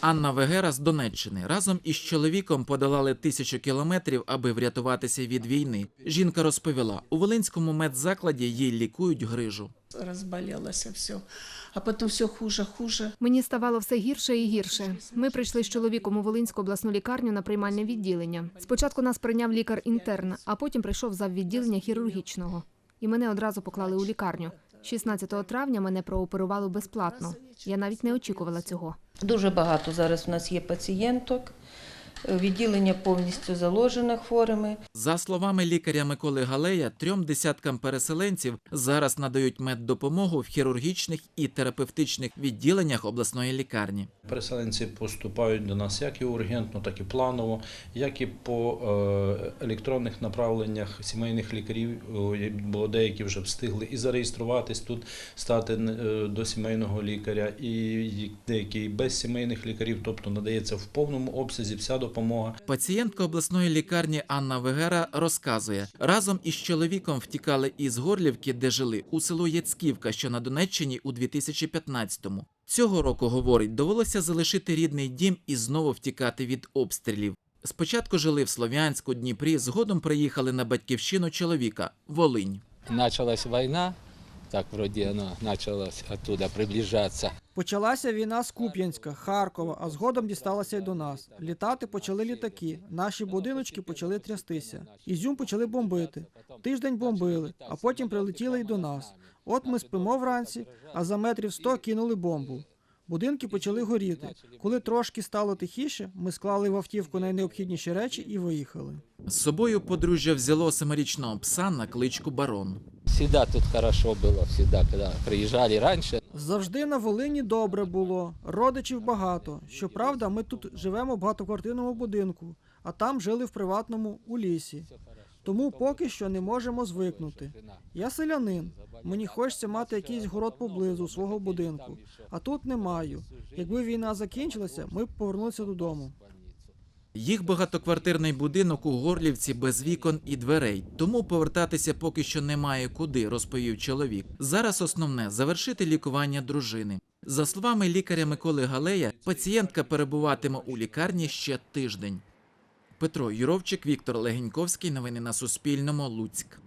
Анна Вегера з Донеччини разом із чоловіком подолали тисячу кілометрів, аби врятуватися від війни. Жінка розповіла, у Волинському медзакладі їй лікують грижу. разболелось все. А потом все хуже, хуже. Мені ставало все гірше і гірше. Ми прийшли з чоловіком у Волинську обласну лікарню на приймальне відділення. Спочатку нас прийняв лікар-інтерн, а потім прийшов зав відділення хірургічного. І мене одразу поклали у лікарню. 16 травня мене прооперували безплатно. Я навіть не очікувала цього. Дуже багато зараз у нас є пацієнток. Відділення повністю заложене хворими. За словами лікаря Миколи Галея, трьом десяткам переселенців зараз надають меддопомогу в хірургічних і терапевтичних відділеннях обласної лікарні. Переселенці поступають до нас як і ургентно, так і планово, як і по е, електронних направленнях сімейних лікарів, бо деякі вже встигли і зареєструватись тут, стати е, до сімейного лікаря, і деякі без сімейних лікарів, тобто надається в повному обсязі вся допомога. Пацієнтка обласної лікарні Анна Вегера розказує, разом із чоловіком втікали із Горлівки, де жили, у село Яцьківка, що на Донеччині у 2015-му. Цього року, говорить, довелося залишити рідний дім і знову втікати від обстрілів. Спочатку жили в Слов'янську, Дніпрі, згодом приїхали на батьківщину чоловіка Волинь. началась война, так вроде оно началось оттуда приближаться. Почалася війна з Куп'янська, Харкова, а згодом дісталася й до нас. Літати почали літаки. Наші будиночки почали трястися. Ізюм почали бомбити. Тиждень бомбили, а потім прилетіли й до нас. От ми спимо вранці, а за метрів сто кинули бомбу. Будинки почали горіти. Коли трошки стало тихіше, ми склали в автівку найнеобхідніші речі і виїхали. З собою подружжя взяло семирічного пса на кличку Барон. Всегда тут хорошо было, всегда, когда приезжали раньше. Завжди на Волині добре було, родичів багато. Щоправда, ми тут живемо в багатоквартирному будинку, а там жили в приватному у лісі. Тому поки що не можемо звикнути. Я селянин. Мені хочеться мати якийсь город поблизу свого будинку, а тут не маю. Якби війна закінчилася, ми б повернулися додому. Їх багатоквартирний будинок у Горлівці без вікон і дверей, тому повертатися поки що немає куди, розповів чоловік. Зараз основне завершити лікування дружини. За словами лікаря Миколи Галея, пацієнтка перебуватиме у лікарні ще тиждень. Петро Юровчик, Віктор Легеньковський. Новини на Суспільному. Луцьк.